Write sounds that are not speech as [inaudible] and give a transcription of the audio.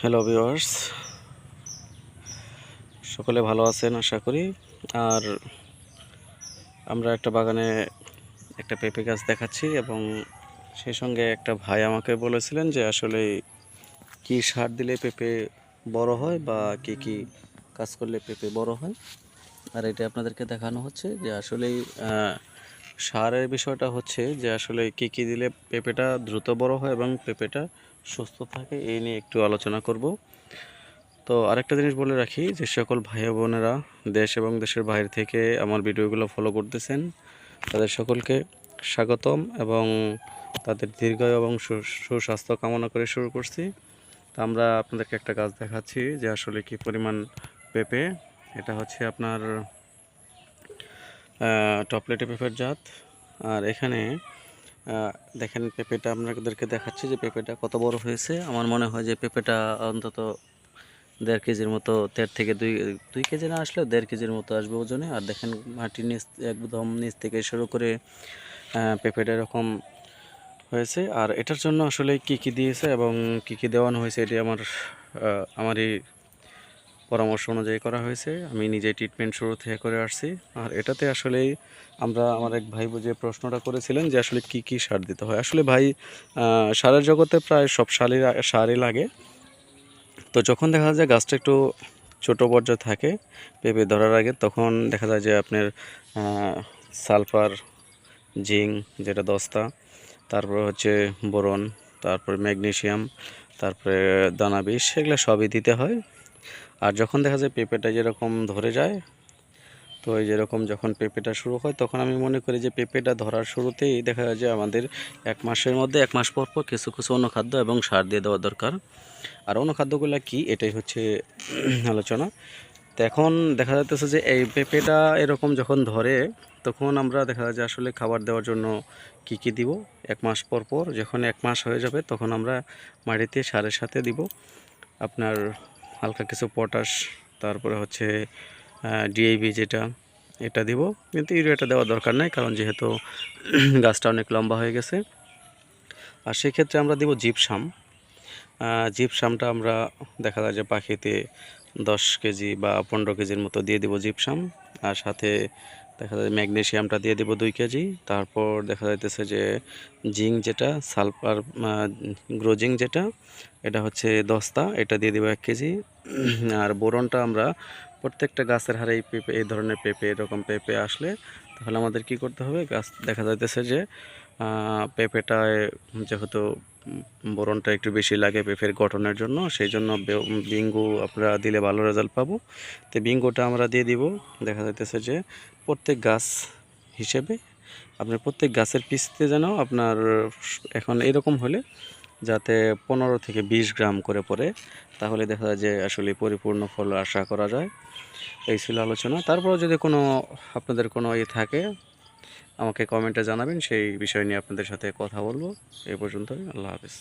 Hello viewers সকলে ভালো আছেন, আশা করি। আর আমরা একটা বাগানে একটা পেঁপে গাছ দেখাচ্ছি এবং সেই সঙ্গে একটা ভাই আমাকে বলেছিলেন যে আসলে কি সার দিলে পেঁপে বড় হয় বা কি কি কাজ করলে পেঁপে বড় হয়। আর এটা আপনাদেরকে দেখানো হচ্ছে যে আসলেই সারের বিষয়টা হচ্ছে যে আসলে কি কি দিলে পেঁপেটা দ্রুত বড় হয় এবং পেঁপেটা সুস্থ থাকে এই নিয়ে একটু আলোচনা করব। তো আরেকটা জিনিস বলে রাখি যে সকল ভাই বোনেরা দেশ এবং দেশের বাইরে থেকে আমার ভিডিওগুলো ফলো করতেছেন, তাদের সকলকে স্বাগতম এবং তাদের দীর্ঘায়ু এবং সুস্বাস্থ্য কামনা করে শুরু করছি। তো আমরা আপনাদেরকে একটা গাছ দেখাচ্ছি যে আসলে কি পরিমাণ পেঁপে, এটা হচ্ছে আপনার টপলেটে পেঁপের জাত। আর এখানে দেখেন পেঁপেটা আপনাদেরকে দেখাচ্ছি যে পেঁপেটা কত বড় হয়েছে। আমার মনে হয় যে পেঁপেটা অন্তত দেড় কেজির মতো, দেড় থেকে দুই দুই কেজি না আসলেও দেড় কেজির মতো আসবে ওজনে। আর দেখেন মাটির নিচ, একদম নিচ থেকে শুরু করে পেঁপেটা এরকম হয়েছে। আর এটার জন্য আসলে কি কি দিয়েছে এবং কি কি দেওয়ানো হয়েছে, এটি আমার আমারই পরামর্শ অনুযায়ী করা হয়েছে। আমি নিজে ট্রিটমেন্ট শুরু থেকে করে আসছি। আর এটাতে আসলেই আমরা, আমার এক ভাই যে প্রশ্নটা করেছিলেন যে আসলে কি কি সার দিতে হয়। আসলে ভাই সারের জগতে প্রায় সব সারই সারই লাগে। তো যখন দেখা যায় গাছটা একটু ছোটো পর্যায়ে থাকে, পেঁপে ধরার আগে, তখন দেখা যায় যে আপনার সালফার, জিঙ্ক যেটা দস্তা, তারপর হচ্ছে বোরন, তারপরে ম্যাগনেশিয়াম, তারপরে দানা বিষ সেগুলো সবই দিতে হয়। আর যখন দেখা যায় পেঁপেটা যেরকম ধরে যায়, তো এই যেরকম যখন পেঁপেটা শুরু হয়, তখন আমি মনে করি যে পেঁপেটা ধরার শুরুতেই দেখা যায় যে আমাদের এক মাসের মধ্যে, এক মাস পর পর কিছু কিছু অনুখাদ্য এবং সার দিয়ে দেওয়া দরকার। আর অনুখাদ্যগুলো কি? এটাই হচ্ছে [clears throat] আলোচনা। তো এখন দেখা যাচ্ছে যে এই পেঁপেটা এরকম যখন ধরে, তখন আমরা দেখা যায় যে আসলে খাবার দেওয়ার জন্য কি কি দিব? এক মাস পর পর যখন এক মাস হয়ে যাবে, তখন আমরা মাটিতে সারের সাথে দিব। আপনার হালকা কিছু পটাশ, তারপরে হচ্ছে ডিএবি যেটা, এটা দিব। কিন্তু ইউরিয়াটা দেওয়ার দরকার নাই, কারণ যেহেতু [clears throat] গাছটা অনেক লম্বা হয়ে গেছে। আর সেক্ষেত্রে আমরা দিব জিপসাম। জিপসামটা আমরা দেখা যায় যে পাখিতে দশ কেজি বা পনেরো কেজির মতো দিয়ে দিব জিপসাম। আর সাথে দেখা যায় ম্যাগনেসিয়ামটা দিয়ে দিব দুই কেজি। তারপর দেখা যাইতেছে যে জিঙ্ক যেটা, সালফার গ্রোজিং যেটা, এটা হচ্ছে দস্তা, এটা দিয়ে দিব এক কেজি। আর বোরনটা আমরা প্রত্যেকটা গাছের হারে এই পেঁপে, এই ধরনের পেঁপে, এরকম পেঁপে আসলে, তাহলে আমাদের কি করতে হবে? গাছ, দেখা যাইতেছে যে পেঁপেটায় যেহেতু বোরনটা একটু বেশি লাগে পেঁপের গঠনের জন্য, সেই জন্য বিঙ্গু আমরা দিলে ভালো রেজাল্ট পাবো। তো বিঙ্গুটা আমরা দিয়ে দিব। দেখা যাইতেছে যে প্রত্যেক গাছ হিসেবে আপনার প্রত্যেক গাছের পিসতে যেন আপনার এখন এরকম হলে যাতে পনেরো থেকে বিশ গ্রাম করে পড়ে, তাহলে দেখা যায় যে আসলে পরিপূর্ণ ফল আশা করা যায়। এই ছিল আলোচনা। তারপর যদি কোনো আপনাদের কোনো ইয়ে থাকে, আমাকে কমেন্টে জানাবেন, সেই বিষয় নিয়ে আপনাদের সাথে কথা বলব। এই পর্যন্তই। আল্লাহ হাফিজ।